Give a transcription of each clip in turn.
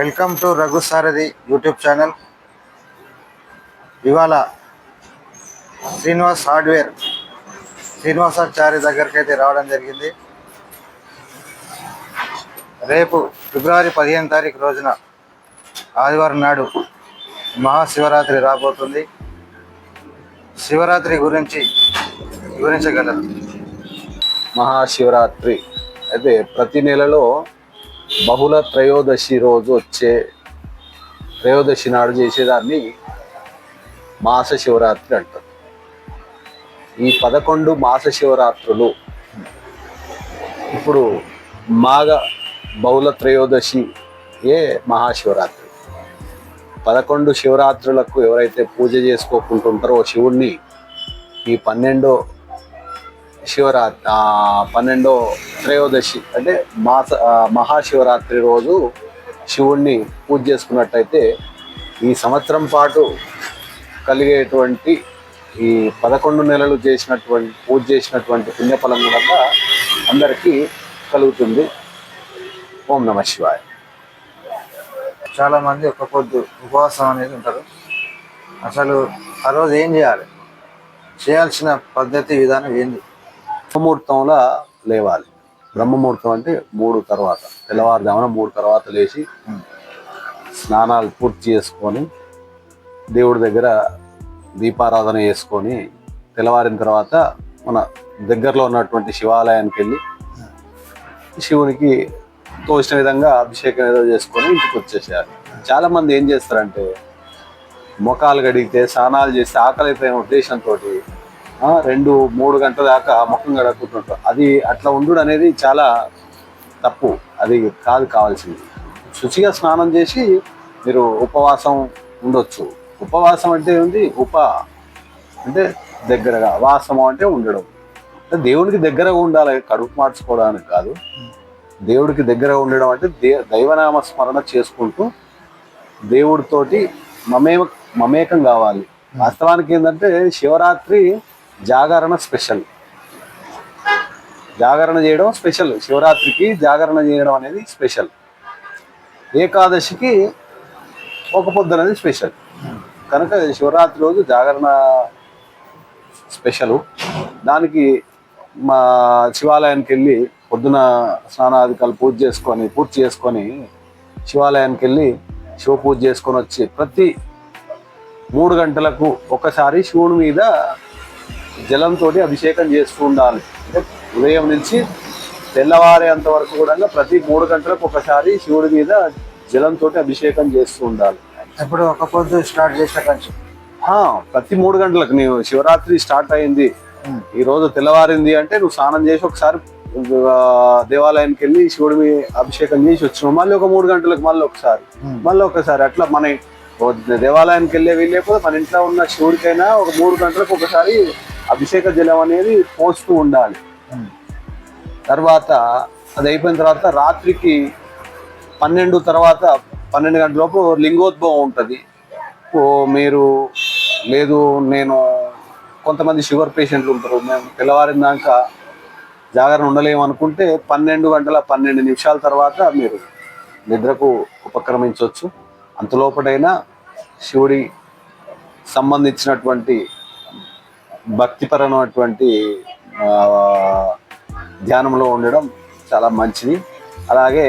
Welcome to Raghu Sarathi YouTube channel. ఇవాళ Srinivas hardware Srinivasachari దగ్గరికి అయితే రావడం జరిగింది. రేపు ఫిబ్రవరి పదిహేను తారీఖు రోజున ఆదివారం నాడు మహాశివరాత్రి రాబోతుంది. శివరాత్రి గురించి వివరించగలరు? మహాశివరాత్రి. అయితే ప్రతి నెలలో బహుళ త్రయోదశి రోజు వచ్చే త్రయోదశి నాడు చేసేదాన్ని మాస శివరాత్రి అంటారు. ఈ పదకొండు మాస శివరాత్రులు ఇప్పుడు మాఘ బహుళ త్రయోదశి ఏ మహాశివరాత్రి? పదకొండు శివరాత్రులకు ఎవరైతే పూజ చేసుకోకుంటుంటారో శివుణ్ణి ఈ పన్నెండో శివరాత్రి పన్నెండో త్రయోదశి అంటే మాస మహాశివరాత్రి రోజు శివుణ్ణి పూజ చేసుకున్నట్టయితే ఈ సంవత్సరం పాటు కలిగేటువంటి ఈ పదకొండు నెలలు చేసినటువంటి పూజ చేసినటువంటి పుణ్యఫలం కూడా అందరికీ కలుగుతుంది. ఓం నమ శివాయ. చాలామంది ఒక పొద్దు ఉపవాసం అనేది ఉంటారు. అసలు ఆ రోజు ఏం చేయాలి? చేయాల్సిన పద్ధతి విధానం ఏంది? బ్రహ్మముహూర్తంలో లేవాలి. బ్రహ్మముహూర్తం అంటే మూడు తర్వాత తెల్లవారుజామున మూడు తర్వాత లేచి స్నానాలు పూర్తి చేసుకొని దేవుడి దగ్గర దీపారాధన చేసుకొని తెల్లవారిన తర్వాత మన దగ్గరలో ఉన్నటువంటి శివాలయానికి వెళ్ళి శివునికి తోచిన విధంగా అభిషేకం ఏదో చేసుకొని ఇంటికి వచ్చేసేయాలి. చాలా మంది ఏం చేస్తారంటే ముఖాలు కడిగితే స్నానాలు చేస్తే ఆకలి అయిపోయిన ఉద్దేశంతో రెండు మూడు గంటల దాకా ముఖం గడుపుతుంటారు అది అట్లా ఉండడం అనేది చాలా తప్పు. అది కాదు కావాల్సింది. శుచిగా స్నానం చేసి మీరు ఉపవాసం ఉండొచ్చు. ఉపవాసం అంటే ఏంటి ఉప అంటే దగ్గరగా. వాసము అంటే ఉండడం. అంటే దేవునికి దగ్గరగా ఉండాలి. కడుపు మార్చుకోవడానికి కాదు. దేవుడికి దగ్గర ఉండడం అంటే దే దైవనామ స్మరణ చేసుకుంటూ దేవుడితోటి మమేమ మమేకం కావాలి. వాస్తవానికి ఏంటంటే శివరాత్రి జాగరణ స్పెషల్. జాగరణ చేయడం స్పెషల్. శివరాత్రికి జాగరణ చేయడం అనేది స్పెషల్. ఏకాదశికి ఒక పొద్దు అనేది స్పెషల్. కనుక శివరాత్రి రోజు జాగరణ స్పెషల్. దానికి మా శివాలయానికి వెళ్ళి పొద్దున స్నానాధికారులు పూజ చేసుకొని పూర్తి చేసుకొని శివాలయానికి వెళ్ళి శివ పూజ చేసుకొని వచ్చి ప్రతి మూడు గంటలకు ఒకసారి శివుడి మీద జలంతో అభిషేకం చేస్తూ ఉండాలి. అంటే ఉదయం నుంచి తెల్లవారేంత వరకు కూడా ప్రతి మూడు గంటలకు ఒకసారి శివుడి మీద జలంతో అభిషేకం చేస్తూ ఉండాలి. ఇప్పుడు ఒక పొద్దు స్టార్ట్ చేసిన కంచి ప్రతి మూడు గంటలకు నీవు శివరాత్రి స్టార్ట్ అయింది. ఈ రోజు తెల్లవారింది అంటే నువ్వు స్నానం చేసి ఒకసారి దేవాలయానికి వెళ్ళి శివుడి మీద అభిషేకం చేసి వచ్చినావు. మళ్ళీ ఒక మూడు గంటలకు మళ్ళీ ఒకసారి. మళ్ళీ ఒకసారి అట్లా మన దేవాలయానికి వెళ్ళే వెళ్ళలేకపోతే మన ఇంట్లో ఉన్న శివుడికైనా ఒక మూడు గంటలకు ఒకసారి అభిషేక జలం అనేది పోస్తూ ఉండాలి. తర్వాత అది అయిపోయిన తర్వాత రాత్రికి పన్నెండు తర్వాత పన్నెండు గంటల లోపు లింగోద్భవం ఉంటుంది. ఓ మీరు లేదు నేను కొంతమంది షుగర్ పేషెంట్లు ఉంటారు. మేము తెల్లవారిన దాకా జాగరణ ఉండలేము అనుకుంటే పన్నెండు గంటల పన్నెండు నిమిషాల తర్వాత మీరు నిద్రకు ఉపక్రమించవచ్చు. అంతలోపటైనా శివుడి సంబంధించినటువంటి భక్తిపరమైనటువంటి ధ్యానంలో ఉండడం చాలా మంచిది. అలాగే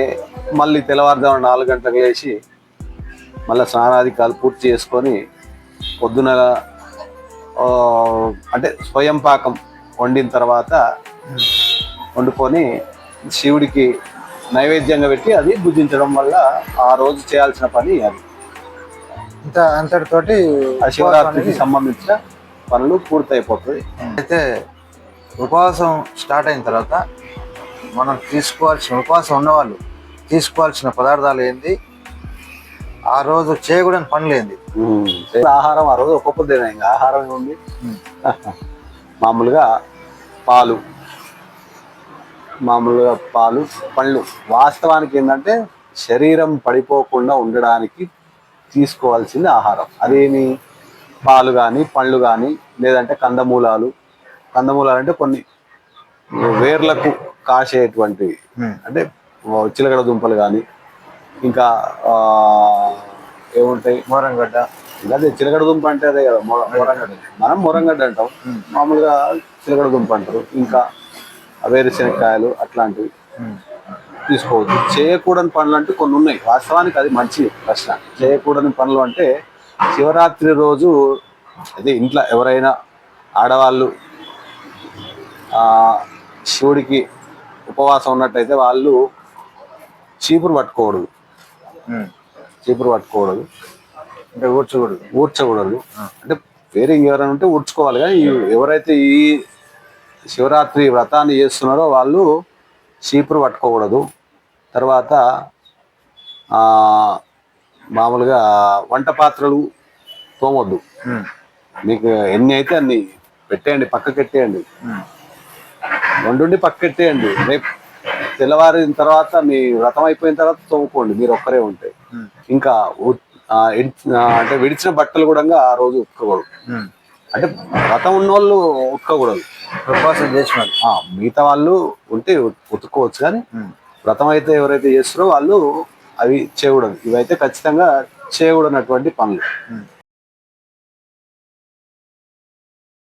మళ్ళీ తెల్లవారుజామున నాలుగు గంటలకు లేచి మళ్ళీ స్నానాధికారులు పూర్తి చేసుకొని పొద్దున అంటే స్వయం పాకం వండిన తర్వాత వండుకొని శివుడికి నైవేద్యంగా పెట్టి అది భుజించడం వల్ల ఆ రోజు చేయాల్సిన పని అది. అంతటితోటి ఆ శివరాత్రికి సంబంధించిన పనులు పూర్తయిపోతుంది అయితే ఉపవాసం స్టార్ట్ అయిన తర్వాత మనం తీసుకోవాల్సిన ఉపవాసం ఉన్నవాళ్ళు తీసుకోవాల్సిన పదార్థాలు ఏంది? ఆ రోజు చేయకూడని పనులు ఏంది? ఆహారం ఆ రోజు ఒక్క పొద్దున ఇంకా ఆహారం ఉంది మామూలుగా పాలు. మామూలుగా పాలు పళ్ళు వాస్తవానికి ఏంటంటే శరీరం పడిపోకుండా ఉండడానికి తీసుకోవాల్సింది ఆహారం. అదేమి? పాలు కానీ పళ్ళు కానీ లేదంటే కందమూలాలు. కందమూలాలు అంటే కొన్ని వేర్లకు కాసేటువంటివి Hmm. అంటే చిలకడ దుంపలు కానీ ఇంకా ఏముంటాయి? మోరంగడ్డ. ఇంకా అదే చిలకడ దుంప అంటే అదే కదా మొర- మొరంగడ్డ. మనం మొరంగడ్డ అంటాం. మామూలుగా చిలకడ దుంప అంటారు. ఇంకా వేరుశనక్కాయలు అట్లాంటివి తీసుకోవద్దు చేయకూడని పనులు అంటే కొన్ని ఉన్నాయి. వాస్తవానికి అది మంచి ప్రశ్న. చేయకూడని పనులు అంటే శివరాత్రి రోజు అదే ఇంట్లో ఎవరైనా ఆడవాళ్ళు శివుడికి ఉపవాసం ఉన్నట్టయితే వాళ్ళు చీపురు పట్టుకోకూడదు. చీపురు పట్టుకోకూడదు. అంటే ఊడ్చకూడదు. ఊడ్చకూడదు. అంటే వేరే ఎవరైనా ఉంటే ఊడ్చుకోవాలి. కానీ ఎవరైతే ఈ శివరాత్రి వ్రతాన్ని చేస్తున్నారో వాళ్ళు చీపురు పట్టుకోకూడదు. తర్వాత మామూలుగా వంట పాత్రలు తోమొద్దు. మీకు ఎన్ని అయితే అన్ని పెట్టేయండి పక్కకెట్టేయండి. వండుండి పక్కకెట్టేయండి రేపు తెల్లవారిన తర్వాత మీ వ్రతం అయిపోయిన తర్వాత తోముకోండి మీరు ఒక్కరే ఉంటే. ఇంకా అంటే విడిచిన బట్టలు కూడా ఆ రోజు ఉతకకూడదు ఉమ్. అంటే వ్రతం ఉన్నోళ్ళు ఉతకకూడదు ఉపవాసం చేసినారు ఆ, మిగతా వాళ్ళు ఉంటే ఉతుక్కోవచ్చు కానీ. వ్రతం అయితే ఎవరైతే చేస్తారో వాళ్ళు అవి చేయకూడదు. ఇవైతే ఖచ్చితంగా చేయకూడనటువంటి పనులు.